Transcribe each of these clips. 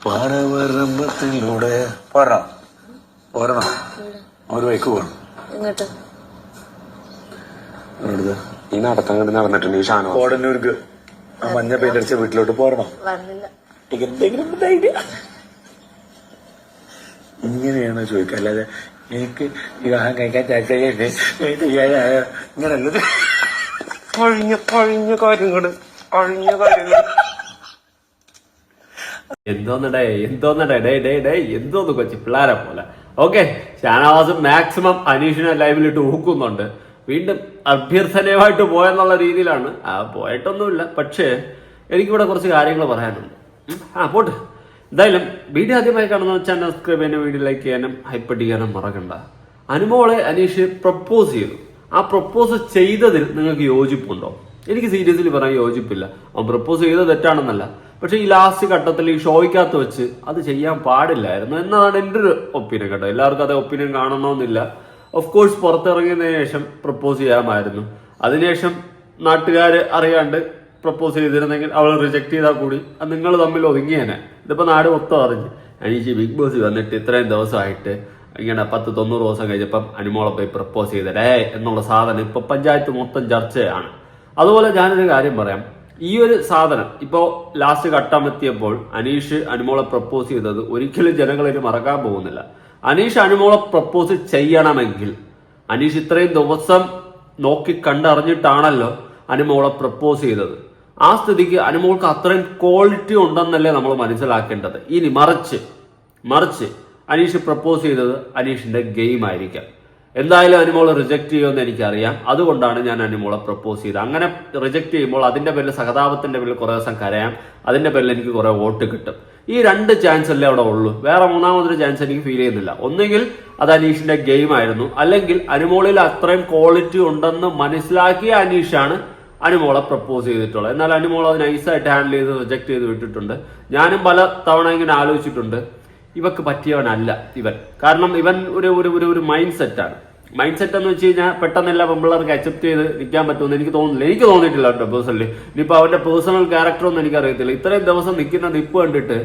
പാടവരമ്പത്തിലൂടെ പോരണോ പോരണോ. ഒരു ബൈക്ക് പോകണം എവിടുത്തെ ഈ നടത്തം കണ്ട് നടന്നിട്ടുണ്ട് ഈ ഷാനോ കോടന്നൂർക്ക് ആ മഞ്ഞ പേരടിച്ച വീട്ടിലോട്ട് പോരണോ. വന്നില്ല. ഇങ്ങനെയാണോ ചോദിക്കുക. അല്ലാതെ എനിക്ക് വിവാഹം കഴിക്കാൻ താല്പര്യമില്ലേ ഇങ്ങനല്ലത് കഴിഞ്ഞ കഴിഞ്ഞ കാര്യങ്ങൾ. കഴിഞ്ഞ കാര്യങ്ങൾ. എന്തോന്നടേ എന്തോന്നടേ ഡേ ഡേ ഡേ എന്തോന്ന് കൊച്ചി പിള്ളേരെ പോലെ. ഓക്കെ ഷാനവാസ് മാക്സിമം അനീഷിനെ ലൈവിലിട്ട് ഊക്കുന്നുണ്ട്. വീണ്ടും അഭ്യർത്ഥനയുമായിട്ട് പോയെന്നുള്ള രീതിയിലാണ്. ആ പോയിട്ടൊന്നുമില്ല പക്ഷേ എനിക്കിവിടെ കുറച്ച് കാര്യങ്ങൾ പറയാനുണ്ട്. ആ പോട്ട്. എന്തായാലും വീഡിയോ ആദ്യമായി കാണുന്ന ചാനൽ സബ്സ്ക്രൈബ് ചെയ്യാനും വീഡിയോ ലൈക്ക് ചെയ്യാനും ഹൈപ്പട്ട് ചെയ്യാനും മറക്കണ്ട. അനുമോളെ അനീഷ് പ്രപ്പോസ് ചെയ്തു. ആ പ്രപ്പോസ് ചെയ്തതിൽ നിങ്ങൾക്ക് യോജിപ്പുണ്ടോ? എനിക്ക് സീരിയസ്ലി പറയാൻ യോജിപ്പില്ല. അവൻ പ്രപ്പോസ് ചെയ്തത് തെറ്റാണെന്നല്ല. പക്ഷെ ഈ ലാസ്റ്റ് ഘട്ടത്തിൽ ഈ ഷോയ്ക്കകത്ത് വെച്ച് അത് ചെയ്യാൻ പാടില്ലായിരുന്നു. എന്നാണ് എന്റെ ഒരു ഒപ്പീനിയൻ കേട്ടോ. എല്ലാവർക്കും അതേ ഒപ്പീനിയൻ കാണണമെന്നില്ല. ഓഫ് കോഴ്സ് പുറത്തിറങ്ങിയതിനു ശേഷം പ്രപ്പോസ് ചെയ്യാമായിരുന്നു. അതിനുശേഷം നാട്ടുകാർ അറിയാണ്ട് പ്രപ്പോസ് ചെയ്തിരുന്നെങ്കിൽ അവൾ റിജക്ട് ചെയ്താൽ കൂടി. നിങ്ങൾ തമ്മിൽ ഒതുങ്ങിയേനെ. ഇതിപ്പോൾ നാട് മൊത്തം അറിഞ്ഞ്. അനീഷ് ബിഗ് ബോസ് വന്നിട്ട് ഇത്രയും ദിവസമായിട്ട് ഇങ്ങനെ പത്ത് തൊണ്ണൂറ് ദിവസം കഴിഞ്ഞപ്പം അനുമോളെ പോയി പ്രപ്പോസ് ചെയ്തടേ എന്നുള്ള സാധനം ഇപ്പൊ പഞ്ചായത്ത് മൊത്തം ചർച്ചയാണ്. അതുപോലെ ഞാനൊരു കാര്യം പറയാം. ഈ ഒരു സാധനം ഇപ്പോ ലാസ്റ്റ് ഘട്ടം എത്തിയപ്പോൾ അനീഷ് അനുമോളെ പ്രപ്പോസ് ചെയ്തത് ഒരിക്കലും ജനങ്ങളിന് മറക്കാൻ പോകുന്നില്ല. അനീഷ് അനുമോളെ പ്രപ്പോസ് ചെയ്യണമെങ്കിൽ അനീഷ് ഇത്രയും ദിവസം നോക്കി കണ്ടറിഞ്ഞിട്ടാണല്ലോ അനുമോളെ പ്രപ്പോസ് ചെയ്തത്. ആ സ്ഥിതിക്ക് അനുമോൾക്ക് അത്രയും ക്വാളിറ്റി ഉണ്ടെന്നല്ലേ നമ്മൾ മനസ്സിലാക്കേണ്ടത്. ഇനി മറിച്ച് മറിച്ച് അനീഷ് പ്രപ്പോസ് ചെയ്തത് അനീഷിന്റെ ഗെയിം ആയിരിക്കാം. എന്തായാലും അനുമോളെ റിജക്ട് ചെയ്യുമെന്ന് എനിക്കറിയാം. അതുകൊണ്ടാണ് ഞാൻ അനുമോളെ പ്രപ്പോസ് ചെയ്തത്. അങ്ങനെ റിജക്ട് ചെയ്യുമ്പോൾ അതിന്റെ പേരിൽ സഹതാപത്തിന്റെ പേരിൽ കുറെ ദിവസം കരയാം. അതിന്റെ പേരിൽ എനിക്ക് കുറെ വോട്ട് കിട്ടും. ഈ രണ്ട് ചാൻസ് അല്ലേ അവിടെ ഉള്ളൂ. വേറെ മൂന്നാമതൊരു ചാൻസ് എനിക്ക് ഫീൽ ചെയ്യുന്നില്ല. ഒന്നുകിൽ അത് അനീഷിന്റെ ഗെയിം ആയിരുന്നു. അല്ലെങ്കിൽ അനുമോളിൽ അത്രയും ക്വാളിറ്റി ഉണ്ടെന്ന് മനസ്സിലാക്കിയ അനീഷാണ് അനുമോളെ പ്രപ്പോസ് ചെയ്തിട്ടുള്ളത്. എന്നാൽ അനുമോൾ അത് നൈസായിട്ട് ഹാൻഡിൽ ചെയ്ത് റിജക്ട് ചെയ്ത് വിട്ടിട്ടുണ്ട്. ഞാനും പല തവണ ഇങ്ങനെ ആലോചിച്ചിട്ടുണ്ട്. ഇവക്ക് പറ്റിയവനല്ല ഇവൻ. കാരണം ഇവൻ ഒരു ഒരു ഒരു മൈൻഡ് സെറ്റാണ് മൈൻഡ് സെറ്റ് എന്ന് വെച്ച് കഴിഞ്ഞാൽ പെട്ടെന്ന് എല്ലാ പെമ്പിള്ളേർക്ക് അക്സെപ്റ്റ് ചെയ്ത് നിൽക്കാൻ പറ്റുമെന്ന് എനിക്ക് തോന്നുന്നില്ല. എനിക്ക് തോന്നിയിട്ടില്ല കേട്ടോ പേഴ്സണലി ഇനിയിപ്പോൾ അവന്റെ പേഴ്സണൽ ക്യാരക്ടർ ഒന്നും എനിക്കറിയത്തില്ല. ഇത്രയും ദിവസം നിൽക്കുന്ന നിപ്പ് കണ്ടിട്ട്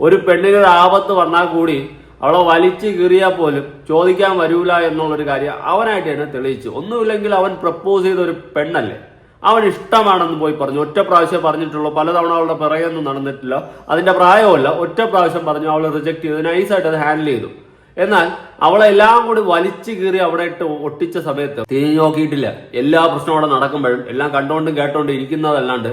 ഒരു പെണ്ണിന് ഒരു ആപത്ത് വന്നാൽ കൂടി അവളെ വലിച്ചു കീറിയാൽ പോലും ചോദിക്കാൻ വരൂല എന്നുള്ളൊരു കാര്യം അവനായിട്ട് തന്നെ തെളിയിച്ചു. ഒന്നുമില്ലെങ്കിൽ അവൻ പ്രപ്പോസ് ചെയ്ത ഒരു പെണ്ണല്ലേ? അവൻ ഇഷ്ടമാണെന്ന് പോയി പറഞ്ഞു. ഒറ്റ പ്രാവശ്യം പറഞ്ഞിട്ടുള്ളൂ. പലതവണ അവളുടെ പിറകെയൊന്നും നടന്നിട്ടില്ല. അതിന്റെ പ്രായമല്ല. ഒറ്റ പ്രാവശ്യം പറഞ്ഞു. അവൾ റിജക്ട് ചെയ്തു. നൈസായിട്ട് അത് ഹാൻഡിൽ ചെയ്തു. എന്നാൽ അവളെ എല്ലാം കൂടി വലിച്ചു കീറി അവിടെ ഇട്ട് ഒട്ടിച്ച സമയത്ത് തിരിഞ്ഞു നോക്കിയിട്ടില്ല. എല്ലാ പ്രശ്നവും അവിടെ നടക്കുമ്പോഴും എല്ലാം കണ്ടുകൊണ്ടും കേട്ടോണ്ടും ഇരിക്കുന്നതല്ലാണ്ട്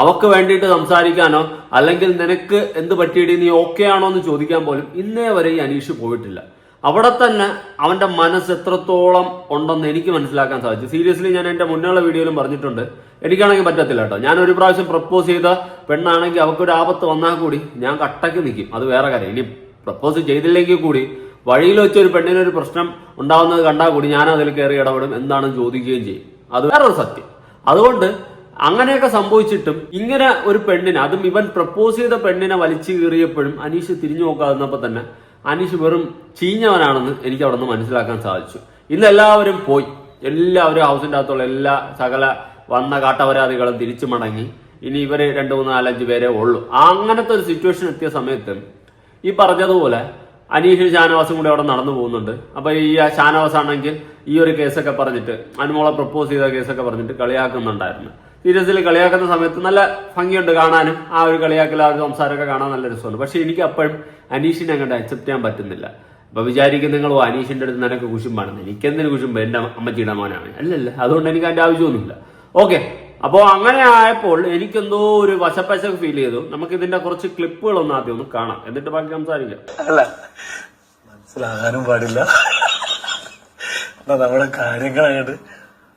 അവക്ക് വേണ്ടിയിട്ട് സംസാരിക്കാനോ അല്ലെങ്കിൽ നിനക്ക് എന്ത് പറ്റിയിട്ട് നീ ഓക്കെ ആണോ എന്ന് ചോദിക്കാൻ പോലും ഇന്നേ വരെ ഈ അനീഷ് പോയിട്ടില്ല. അവിടെ തന്നെ അവന്റെ മനസ്സ് എത്രത്തോളം ഉണ്ടെന്ന് എനിക്ക് മനസ്സിലാക്കാൻ സാധിച്ചു. സീരിയസ്ലി ഞാൻ എന്റെ മുന്നുള്ള വീഡിയോയിലും പറഞ്ഞിട്ടുണ്ട്. എനിക്കാണെങ്കിൽ പറ്റത്തില്ല കേട്ടോ. ഞാൻ ഒരു പ്രാവശ്യം പ്രപ്പോസ് ചെയ്ത പെണ്ണാണെങ്കിൽ അവക്കൊരു ആപത്ത് വന്നാൽ കൂടി ഞാൻ കട്ടയ്ക്ക് നിൽക്കും. അത് വേറെ കാര്യം. ഇനി പ്രപ്പോസ് ചെയ്തില്ലെങ്കിൽ കൂടി വഴിയിൽ വെച്ച് ഒരു പെണ്ണിന് ഒരു പ്രശ്നം ഉണ്ടാവുന്നത് കണ്ടാൽ കൂടി ഞാൻ അതിൽ കയറി ഇടപെടും എന്താണെന്ന് ചോദിക്കുകയും ചെയ്യും. അത് വേറൊരു സത്യം. അതുകൊണ്ട് അങ്ങനെയൊക്കെ സംഭവിച്ചിട്ടും ഇങ്ങനെ ഒരു പെണ്ണിനെ അതും ഇവൻ പ്രപ്പോസ് ചെയ്ത പെണ്ണിനെ വലിച്ചു കീറിയപ്പോഴും അനീഷ് തിരിഞ്ഞു നോക്കാതിരുന്നപ്പോൾ തന്നെ അനീഷ് വെറും ചീഞ്ഞവനാണെന്ന് എനിക്ക് അവിടെ നിന്ന് മനസ്സിലാക്കാൻ സാധിച്ചു. ഇന്ന് എല്ലാവരും പോയി. എല്ലാവരും ഹൗസിന്റെ അകത്തുള്ള എല്ലാ സകല വന്ന കാട്ടപരാധികളും തിരിച്ചു മടങ്ങി. ഇനി ഇവർ രണ്ട് മൂന്ന് നാലഞ്ച് പേരെ ഉള്ളൂ. അങ്ങനത്തെ ഒരു സിറ്റുവേഷൻ എത്തിയ സമയത്ത് ഈ പറഞ്ഞതുപോലെ അനീഷ് ഷാനവാസും കൂടി അവിടെ നടന്നു പോകുന്നുണ്ട്. അപ്പൊ ഈ ഷാനവാസ് ആണെങ്കിൽ ഈ ഒരു കേസൊക്കെ പറഞ്ഞിട്ട് അനുമോളെ പ്രപ്പോസ് ചെയ്ത കേസൊക്കെ പറഞ്ഞിട്ട് കളിയാക്കുന്നുണ്ടായിരുന്നു. സീരിയസിൽ കളിയാക്കുന്ന സമയത്ത് നല്ല ഭംഗിയുണ്ട് കാണാനും. ആ ഒരു കളിയാക്കൽ ആ ഒരു സംസാരമൊക്കെ കാണാൻ നല്ല രസമുണ്ട്. പക്ഷെ എനിക്ക് അപ്പോഴും അനീഷിനെ അങ്ങോട്ട് അക്സെപ്റ്റ് ചെയ്യാൻ പറ്റുന്നില്ല. അപ്പൊ വിചാരിക്കും നിങ്ങൾ അനീഷിന്റെ അടുത്ത് നിനക്ക് കുശുമ്പാണെന്ന്. എനിക്കെന്തിനു കുശുമ്പ്? എന്റെ അമ്മച്ചിയുടെ മോനാണ്. അല്ലല്ല അതുകൊണ്ട് എനിക്ക് അതിന്റെ ആവശ്യമൊന്നുമില്ല. ഓക്കെ അപ്പോൾ അങ്ങനെ ആയപ്പോൾ എനിക്കെന്തോ ഒരു വശപ്പശ ഫീൽ ചെയ്തു. നമുക്ക് ഇതിന്റെ കുറച്ച് ക്ലിപ്പുകൾ ഒന്ന് ആദ്യം ഒന്ന് കാണാം. എന്നിട്ട് ബാക്കി സംസാരിക്കാം. അല്ല മനസ്സിലാകാനും പാടില്ല. നമ്മുടെ കാര്യങ്ങളായിട്ട്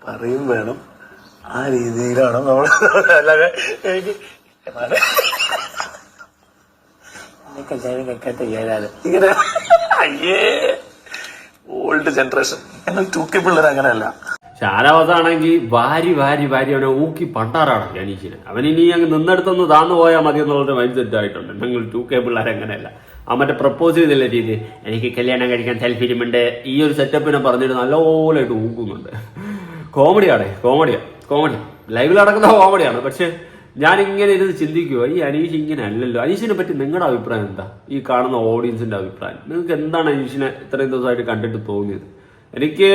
പറയും വേണം. ആ രീതിയിലാണ് നമ്മൾ കല്യാണം കേൾക്കാൻ തയ്യാറാണ്. ഇങ്ങനെ അയ്യേ ഓൾഡ് ജനറേഷൻ എന്നാൽ തൂക്കി പിള്ളേർ അങ്ങനെയല്ല. ഷാനവാസാണെങ്കിൽ വാരി വാരി വാരി അവനെ ഊക്കി പണ്ടാറാണ് അനീഷിനെ അവൻ ഇനി അങ്ങ് നിന്നെടുത്തൊന്ന് താന്നു പോയാൽ മതി എന്നുള്ളൊരു മൈൻഡ് സെറ്റ് ആയിട്ടുണ്ട്. ഞങ്ങൾ ടു കെ പിള്ളേർ അങ്ങനെയല്ല. മറ്റേ പ്രപ്പോസ് ചെയ്തില്ല രീതി? എനിക്ക് കല്യാണം കഴിക്കാൻ താല്പര്യമുണ്ട്. ഈ ഒരു സെറ്റപ്പിനെ പറഞ്ഞിട്ട് നല്ലപോലെയായിട്ട് ഊക്കുന്നുണ്ട്. കോമഡിയാണ് കോമഡിയാ കോമഡി. ലൈവിൽ നടക്കുന്ന കോമഡിയാണ്. പക്ഷേ ഞാൻ ഇങ്ങനെ ഇരുന്ന് ചിന്തിക്കുക ഈ അനീഷ് ഇങ്ങനെ അല്ലല്ലോ. അനീഷിനെ പറ്റി നിങ്ങളുടെ അഭിപ്രായം എന്താ? ഈ കാണുന്ന ഓഡിയൻസിന്റെ അഭിപ്രായം. നിങ്ങൾക്ക് എന്താണ് അനീഷിനെ ഇത്രയും ദിവസമായിട്ട് കണ്ടിട്ട് തോന്നിയത്? എനിക്ക്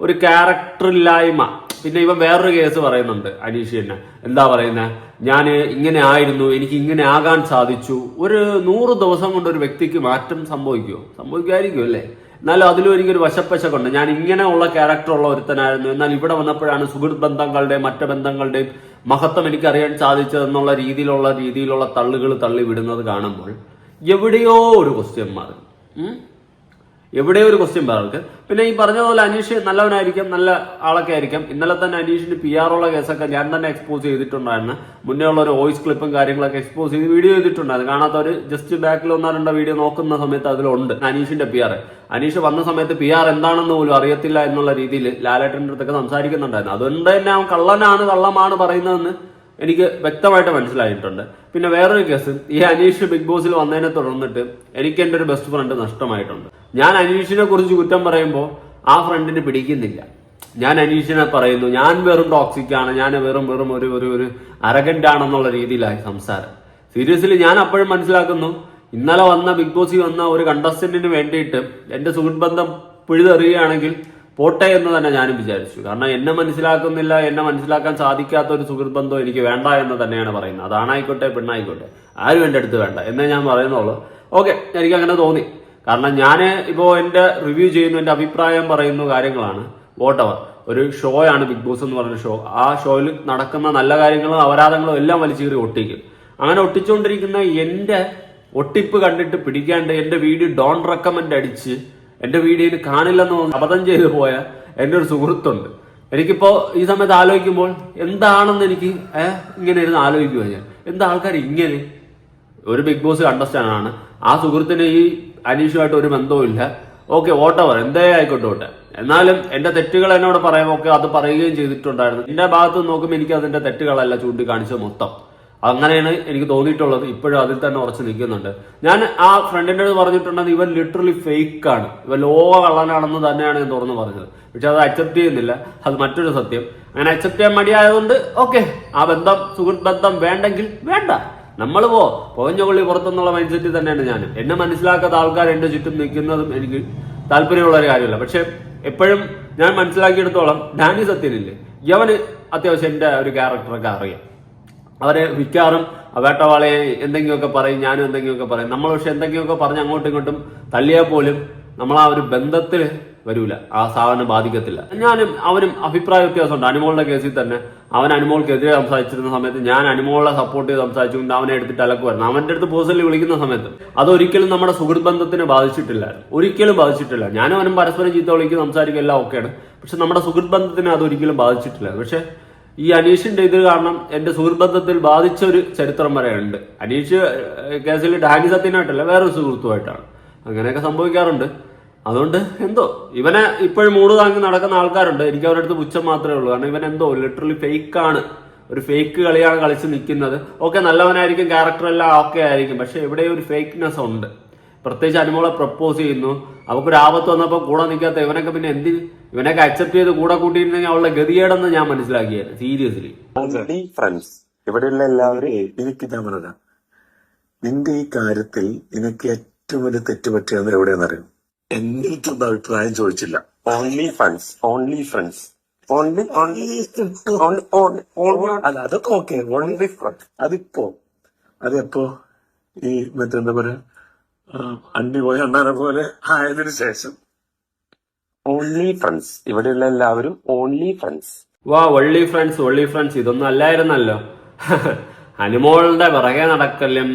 ഒരു ക്യാരക്ടർ ഇല്ലായ്മ. പിന്നെ ഇവൻ വേറൊരു കേസ് പറയുന്നുണ്ട് അനീഷ് തന്നെ. എന്താ പറയുന്നത് ഞാൻ ഇങ്ങനെ ആയിരുന്നു എനിക്ക് ഇങ്ങനെ ആകാൻ സാധിച്ചു. ഒരു നൂറ് ദിവസം കൊണ്ട് ഒരു വ്യക്തിക്ക് മാറ്റം സംഭവിക്കുമോ സംഭവിക്കുമായിരിക്കും അല്ലേ? എന്നാലും അതിലും എനിക്കൊരു വശപ്പശക്കുണ്ട് ഞാൻ ഇങ്ങനെ ഉള്ള ക്യാരക്ടർ ഉള്ള ഒരുത്തനായിരുന്നു. എന്നാൽ ഇവിടെ വന്നപ്പോഴാണ് സുഹൃത്ത് ബന്ധങ്ങളുടെയും മറ്റു ബന്ധങ്ങളുടെയും മഹത്വം എനിക്ക് അറിയാൻ സാധിച്ചതെന്നുള്ള രീതിയിലുള്ള രീതിയിലുള്ള തള്ളുകൾ തള്ളി വിടുന്നത് കാണുമ്പോൾ എവിടെയോ ഒരു ക്വസ്റ്റ്യൻ മാറി ഉം? എവിടെയോ ഒരു ക്വസ്റ്റ്യൻ മാർക്ക് പിന്നെ ഈ പറഞ്ഞ പോലെ അനീഷ് നല്ലവനായിരിക്കും നല്ല ആളൊക്കെ ആയിരിക്കാം. ഇന്നലെ തന്നെ അനീഷിന്റെ പി ആർ ഉള്ള കേസൊക്കെ ഞാൻ തന്നെ എക്സ്പോസ് ചെയ്തിട്ടുണ്ടായിരുന്നു. മുന്നേ ഉള്ള ഒരു വോയിസ് ക്ലിപ്പും കാര്യങ്ങളൊക്കെ എക്സ്പോസ് ചെയ്ത് വീഡിയോ ചെയ്തിട്ടുണ്ടായിരുന്നു. കാണാത്തവർ ജസ്റ്റ് ബാക്കിൽ ഒന്നാ രണ്ടോ വീഡിയോ നോക്കുന്ന സമയത്ത് അതിലുണ്ട് അനീഷിന്റെ പി ആർ അനീഷ് വന്ന സമയത്ത് പി ആർ എന്താണെന്ന് പോലും അറിയത്തില്ല എന്നുള്ള രീതിയിൽ ലാലേട്ടന്റെ അടുത്തൊക്കെ സംസാരിക്കുന്നുണ്ടായിരുന്നു. അതുകൊണ്ട് തന്നെ അവൻ കള്ളനാണ് കള്ളമാണ് പറയുന്നതെന്ന് എനിക്ക് വ്യക്തമായിട്ട് മനസ്സിലായിട്ടുണ്ട്. പിന്നെ വേറൊരു കേസ് ഈ അനീഷ് ബിഗ് ബോസിൽ വന്നതിനെ തുടർന്നിട്ട് എനിക്ക് എന്റെ ഒരു ബെസ്റ്റ് ഫ്രണ്ട് നഷ്ടമായിട്ടുണ്ട്. ഞാൻ അനീഷിനെ കുറിച്ച് കുറ്റം പറയുമ്പോൾ ആ ഫ്രണ്ടിന് പിടിക്കുന്നില്ല. ഞാൻ അനീഷിനെ പറയുന്നു ഞാൻ വെറും ടോക്സിക് ആണ് ഞാൻ വെറും വെറും ഒരു ഒരു ഒരു അരഗന്റ് ആണെന്നുള്ള രീതിയിലായി സംസാരം. സീരിയസ്ലി ഞാൻ അപ്പോഴും മനസ്സിലാക്കുന്നു ഇന്നലെ വന്ന ബിഗ് ബോസിൽ വന്ന ഒരു കണ്ടസ്റ്റന്റിന് വേണ്ടിയിട്ട് എന്റെ സുഹൃത്ത് ബന്ധം പിഴുതെറിയുകയാണെങ്കിൽ പോട്ടെ എന്ന് തന്നെ ഞാനും വിചാരിച്ചു. കാരണം എന്നെ മനസ്സിലാക്കുന്നില്ല എന്നെ മനസ്സിലാക്കാൻ സാധിക്കാത്ത ഒരു സുഹൃത്ത് ബന്ധം എനിക്ക് വേണ്ട എന്ന് തന്നെയാണ് പറയുന്നത്. അതാണായിക്കോട്ടെ പെണ്ണായിക്കോട്ടെ. ആരും എന്റെ അടുത്ത് വേണ്ട. എന്നേ ഞാൻ പറയുന്നുള്ളൂ. ഓക്കെ എനിക്ക് അങ്ങനെ തോന്നി. കാരണം ഞാൻ ഇപ്പോൾ എന്റെ റിവ്യൂ ചെയ്യുന്നു എന്റെ അഭിപ്രായം പറയുന്ന കാര്യങ്ങളാണ്. വോട്ടവർ ഒരു ഷോ ആണ് ബിഗ് ബോസ് എന്ന് പറഞ്ഞ ഷോ. ആ ഷോയിൽ നടക്കുന്ന നല്ല കാര്യങ്ങളും അപരാധങ്ങളും എല്ലാം വലിച്ചീറി ഒട്ടിക്കും. അങ്ങനെ ഒട്ടിച്ചുകൊണ്ടിരിക്കുന്ന എന്റെ ഒട്ടിപ്പ് കണ്ടിട്ട് പിടിക്കാണ്ട് എന്റെ വീഡിയോ ഡോൺ റെക്കമെൻഡ് അടിച്ച് എന്റെ വീഡിയോയിൽ കാണില്ലെന്ന് അബദ്ധം ചെയ്തു പോയ എന്റെ ഒരു സുഹൃത്തുണ്ട്. എനിക്കിപ്പോ ഈ സമയത്ത് ആലോചിക്കുമ്പോൾ എന്താണെന്ന് എനിക്ക് ഇങ്ങനെ ഇരുന്ന് ആലോചിക്കുക ഞാൻ. എന്താ ആൾക്കാർ ഇങ്ങനെ? ഒരു ബിഗ് ബോസ് കണ്ടസ്റ്റാന്റ് ആണ്. ആ സുഹൃത്തിന് ഈ അനീഷുമായിട്ട് ഒരു ബന്ധവുമില്ല ഓക്കെ ഓട്ടവർ എന്തേ ആയിക്കോട്ടെ ഓട്ടെ എന്നാലും എന്റെ തെറ്റുകൾ എന്നോട് പറയുമ്പോൾ ഓക്കെ അത് പറയുകയും ചെയ്തിട്ടുണ്ടായിരുന്നു. എന്റെ ഭാഗത്ത് നോക്കുമ്പോൾ എനിക്ക് അതിന്റെ തെറ്റുകളല്ല ചൂണ്ടിക്കാണിച്ചത് മൊത്തം. അങ്ങനെയാണ് എനിക്ക് തോന്നിയിട്ടുള്ളത്. ഇപ്പോഴും അതിൽ തന്നെ ഉറച്ചു നിൽക്കുന്നുണ്ട്. ഞാൻ ആ ഫ്രണ്ടിന്റെ അടുത്ത് പറഞ്ഞിട്ടുണ്ടെങ്കിൽ ഇവൻ ലിറ്ററലി ഫേക്ക് ആണ്. ഇവൻ ലോക കള്ളനാണെന്ന് തന്നെയാണ് ഞാൻ തുറന്നു പറഞ്ഞത്. പക്ഷെ അത് അക്സെപ്റ്റ് ചെയ്യുന്നില്ല. അത് മറ്റൊരു സത്യം. അങ്ങനെ അക്സെപ്റ്റ് ചെയ്യാൻ മടിയായതുകൊണ്ട് ഓക്കെ ആ ബന്ധം സുഹൃത്ത് ബന്ധം വേണ്ടെങ്കിൽ വേണ്ട. നമ്മൾ പോ. പോഞ്ഞ കൊള്ളി പുറത്തുനിന്നുള്ള മൈൻഡ് സെറ്റിൽ തന്നെയാണ് ഞാൻ എന്നെ മനസ്സിലാക്കാത്ത ആൾക്കാർ എന്റെ ചുറ്റും നിൽക്കുന്നതും എനിക്ക് താല്പര്യമുള്ള ഒരു കാര്യമല്ല. പക്ഷെ എപ്പോഴും ഞാൻ മനസ്സിലാക്കിയെടുത്തോളം ഡാനി സത്യനില്ലേ? യവന് അത്യാവശ്യം എന്റെ ഒരു ക്യാരക്ടറൊക്കെ അറിയാം. അവരെ മിക്കവാറും വേട്ടവാളെ എന്തെങ്കിലുമൊക്കെ പറയും ഞാനും എന്തെങ്കിലുമൊക്കെ പറയും. നമ്മൾ പക്ഷെ എന്തെങ്കിലുമൊക്കെ പറഞ്ഞ് അങ്ങോട്ടും ഇങ്ങോട്ടും തള്ളിയാൽ പോലും നമ്മൾ ആ ഒരു ബന്ധത്തിൽ വരൂല. ആ സാധനം ബാധിക്കത്തില്ല. ഞാനും അവനും അഭിപ്രായ വ്യത്യാസമുണ്ട്. അനുമോളുടെ കേസിൽ തന്നെ അവൻ അനുമോൾക്കെതിരെ സംസാരിച്ചിരുന്ന സമയത്ത് ഞാൻ അനുമോളെ സപ്പോർട്ട് ചെയ്ത് സംസാരിച്ചുകൊണ്ട് അവനെ എടുത്തിട്ട് അലക്കുമായിരുന്നു. അവന്റെ അടുത്ത് പേഴ്സണലി വിളിക്കുന്ന സമയത്ത് അതൊരിക്കലും നമ്മുടെ സുഹൃത്ത് ബന്ധത്തിന് ബാധിച്ചിട്ടില്ല ഒരിക്കലും ബാധിച്ചിട്ടില്ല. ഞാനും അവനും പരസ്പരം ചീത്ത വിളിക്കും സംസാരിക്കും എല്ലാം ഓക്കെയാണ് പക്ഷെ നമ്മുടെ സുഹൃത്ത് ബന്ധത്തിന് അതൊരിക്കലും ബാധിച്ചിട്ടില്ല. പക്ഷെ ഈ അനീഷിന്റെ ഇത് കാരണം എന്റെ സുഹൃത്ബന്ധത്തിൽ ബാധിച്ച ഒരു ചരിത്രം വരെ ഉണ്ട്. അനീഷ് കേസിൽ ഡാനി സത്യനായിട്ടല്ല വേറൊരു സുഹൃത്തുമായിട്ടാണ്. അങ്ങനെയൊക്കെ സംഭവിക്കാറുണ്ട്. അതുകൊണ്ട് എന്തോ ഇവനെ ഇപ്പോഴും മൂട് താങ്ങി നടക്കുന്ന ആൾക്കാരുണ്ട്. എനിക്ക് അവരുടെ അടുത്ത് പുച്ഛം മാത്രമേ ഉള്ളൂ. കാരണം ഇവൻ എന്തോ ലിറ്ററലി ഫേക്ക് ആണ്. ഒരു ഫേക്ക് കളിയാണ് കളിച്ച് നിൽക്കുന്നത്. ഓക്കെ നല്ലവനായിരിക്കും ക്യാരക്ടർ എല്ലാം ഓക്കെ ആയിരിക്കും. പക്ഷെ ഇവിടെ ഒരു ഫേക്ക്നെസ് ഉണ്ട്. പ്രത്യേകിച്ച് അനുമോളെ പ്രപ്പോസ് ചെയ്യുന്നു. അവക്കൊരു ആപത്ത് വന്നപ്പോൾ കൂടെ നിൽക്കാത്ത ഇവനൊക്കെ പിന്നെ എന്ത് ഇവനൊക്കെ അക്സെപ്റ്റ് ചെയ്ത് കൂടെ കൂട്ടിയിരുന്നെങ്കിൽ അവളുടെ ഗതികേടെന്ന് ഞാൻ മനസ്സിലാക്കിയത് സീരിയസ്ലി ഫ്രണ്ട്സ് ഇവിടെയുള്ള എല്ലാവരും എനിക്ക് ഞാൻ പറഞ്ഞ നിന്റെ ഈ കാര്യത്തിൽ നിനക്ക് ഏറ്റവും വലിയ തെറ്റ് പറ്റിയത് എവിടെയെന്നറിയും എന്റെ അടുത്തൊന്നും അഭിപ്രായം ചോദിച്ചില്ല. Only friends only friends only only അല്ല അതൊക്കെ ഓക്കെ ഓൺലി ഫ്രണ്ട്സ് അതിപ്പോ അതെപ്പോ ഈ മറ്റെന്താ പറയാ? ആ, അണ്ടി പോയ അണ്ണാനെ പോലെ ആയതിനു ശേഷം ഓൺലി ഫ്രണ്ട്സ് ഇവിടെയുള്ള എല്ലാവരും ഓൺലി ഫ്രണ്ട്സ് വാ ഒള്ളി ഫ്രണ്ട്സ് ഒള്ളി ഫ്രണ്ട്സ് ഇതൊന്നും അല്ലായിരുന്നല്ലോ. അനുമോളുടെ പിറകെ നടക്കലും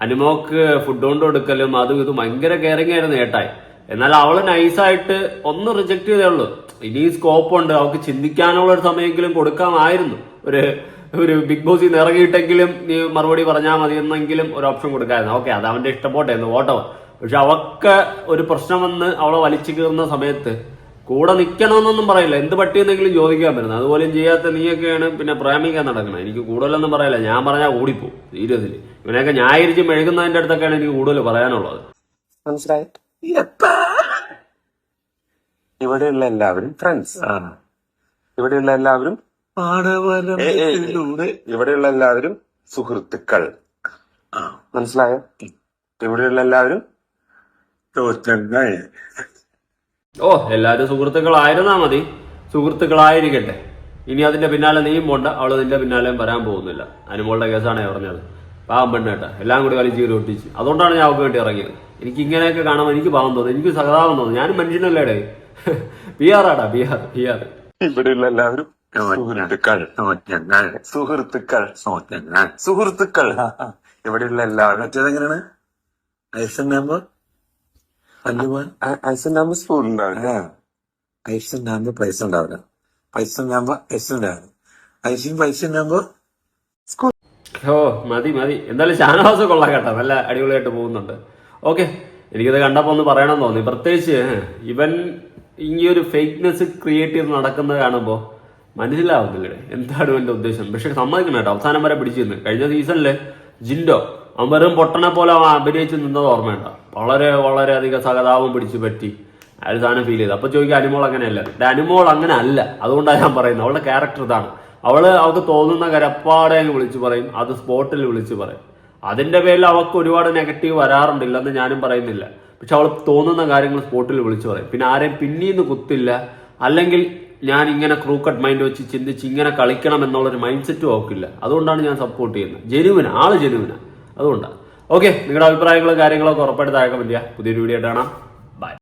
അനുമോക്ക് ഫുഡ് കൊണ്ട് കൊടുക്കലും അതും ഇതും ഭയങ്കര കെയറിങ് ആയിരുന്നു ഏട്ടായി. എന്നാൽ അവൾ നൈസായിട്ട് ഒന്ന് റിജക്ട് ചെയ്തേ ഉള്ളൂ. ഇനി സ്കോപ്പ് ഉണ്ട്. അവൾക്ക് ചിന്തിക്കാനുള്ള ഒരു സമയമെങ്കിലും കൊടുക്കാമായിരുന്നു. ഒരു ഒരു ബിഗ് ബോസിൽ നിന്ന് ഇറങ്ങിയിട്ടെങ്കിലും നീ മറുപടി പറഞ്ഞാൽ മതി എന്നെങ്കിലും ഒരു ഓപ്ഷൻ കൊടുക്കായിരുന്നു. ഓക്കെ അത് അവന്റെ ഇഷ്ടപ്പെട്ടെന്ന് ഓട്ടോ പക്ഷെ അവക്ക് ഒരു പ്രശ്നം വന്ന് അവളെ വലിച്ചു കീറുന്ന സമയത്ത് കൂടെ നിൽക്കണമെന്നൊന്നും പറയില്ല. എന്ത് പറ്റിയെന്നെങ്കിലും ചോദിക്കാൻ പറ്റുന്നത് അതുപോലും ചെയ്യാത്ത നീയൊക്കെയാണ് പിന്നെ പ്രേമിക്കാൻ നടക്കുന്നത് എനിക്ക് കൂടുതലൊന്നും പറയില്ല. ഞാൻ പറഞ്ഞാൽ ഓടിപ്പോവും. സീരിയസിൽ ഇവനെയൊക്കെ ന്യായീകരിച്ച് മെഴുകുന്നതിന്റെ അടുത്തൊക്കെയാണ് എനിക്ക് കൂടുതൽ പറയാനുള്ളത്. മനസ്സിലായി? ഇവിടെയുള്ള എല്ലാവരും ഫ്രണ്ട്സ് ആ. ഇവിടെയുള്ള എല്ലാവരും ഇവിടെയുള്ള എല്ലാവരും സുഹൃത്തുക്കൾ. ആ. മനസ്സിലായോ? ഇവിടെയുള്ള എല്ലാവരും തോറ്റങ്ങൾ. ഓ എല്ലാവരും സുഹൃത്തുക്കളായിരുന്നാ മതി. സുഹൃത്തുക്കളായിരിക്കട്ടെ. ഇനി അതിന്റെ പിന്നാലെ നീയും പോണ്ട. അവൾ നിന്റെ പിന്നാലെയും വരാൻ പോകുന്നില്ല. അനുമോളുടെ കേസാണ് ഞാൻ പറഞ്ഞത്. പാവം പെണ്ണേട്ട എല്ലാം കൂടി കയറി ഒട്ടിച്ച്. അതുകൊണ്ടാണ് ഞാൻ അവൾക്ക് വേണ്ടി ഇറങ്ങിയത്. എനിക്ക് ഇങ്ങനെയൊക്കെ കാണാൻ എനിക്ക് പാവം തോന്നുന്നു എനിക്ക് സഹതാപം തോന്നുന്നു ഞാനും മനുഷ്യനല്ലേടേ ബി ആർ ആടാ ബി ആർ ഇവിടെയുള്ള എല്ലാവരും സുഹൃത്തുക്കൾ. തോറ്റങ്ങൾ സുഹൃത്തുക്കൾ. തോറ്റങ്ങൾ സുഹൃത്തുക്കൾ. ഇവിടെയുള്ള എല്ലാവരും മറ്റേത് എങ്ങനെയാണ്? ഐസൻ നമ്പർ പല്ലുപോൻ നമ്പർ സ്കൂൾ ഉണ്ടാവില്ല ഐസൻ ഉണ്ടാകുമ്പോ പൈസ ഉണ്ടാവില്ല. പൈസ നമ്പർ ഐസ് ഉണ്ടാവില്ല. ഐസും പൈസ സ്കൂൾ. ഓ മതി മതി. എന്തായാലും ഷാനവാസ് കൊള്ളാം കേട്ടോ. നല്ല അടിപൊളിയായിട്ട് പോകുന്നുണ്ട്. ഓക്കെ എനിക്കത് കണ്ടപ്പോൾ ഒന്ന് പറയണം തോന്നി. പ്രത്യേകിച്ച് ഇവൻ ഈ ഒരു ഫേക്ക്നെസ് ക്രിയേറ്റ് ചെയ്ത് നടക്കുന്നത് കാണുമ്പോൾ മനസ്സിലാവുന്നില്ലേ എന്താണ് എന്റെ ഉദ്ദേശം? പക്ഷെ സമ്മതിക്കണം കേട്ടോ. അവസാനം വരെ പിടിച്ചു കഴിഞ്ഞ സീസണിൽ ജിൻഡോ അവൻ വെറും പൊട്ടനെ പോലെ അഭിനയിച്ച് നിന്നത് ഓർമ്മയുണ്ട? വളരെ വളരെ അധികം സഹതാപം പിടിച്ചു പറ്റി അയാൾ സാധനം ഫീൽ ചെയ്തു. അപ്പൊ ചോദിക്കുക അനുമോൾ അങ്ങനെയല്ല? അനുമോൾ അങ്ങനെ അല്ല. അതുകൊണ്ടാണ് ഞാൻ പറയുന്നത്. അവളുടെ ക്യാരക്ടർ ഇതാണ്. അവൾ അവൾക്ക് തോന്നുന്ന കരപ്പാടെ വിളിച്ചു പറയും. അത് സ്പോട്ടിൽ വിളിച്ചു പറയും. അതിന്റെ പേരിൽ അവൾക്ക് ഒരുപാട് നെഗറ്റീവ് വരാറുണ്ട് ഇല്ലെന്ന് ഞാനും പറയുന്നില്ല. പക്ഷെ അവൾ തോന്നുന്ന കാര്യങ്ങൾ സ്പോട്ടിൽ വിളിച്ചു പറയും. പിന്നെ ആരെയും പിന്നീന്ന് കുത്തില്ല. അല്ലെങ്കിൽ ഞാൻ ഇങ്ങനെ ക്രൂക്കട്ട് മൈൻഡ് വെച്ച് ചിന്തിച്ച് ഇങ്ങനെ കളിക്കണം എന്നുള്ളൊരു മൈൻഡ് സെറ്റും ആക്കില്ല അതുകൊണ്ടാണ് ഞാൻ സപ്പോർട്ട് ചെയ്യുന്നത്. ജെനുവിന ആൾ ജെനുവിന അതുകൊണ്ടാണ് ഓക്കെ നിങ്ങളുടെ അഭിപ്രായങ്ങളും കാര്യങ്ങളൊക്കെ ഉറപ്പായിട്ട് താഴെ പറ്റിയ പുതിയൊരു വീഡിയോ ആയിട്ട് കാണാം.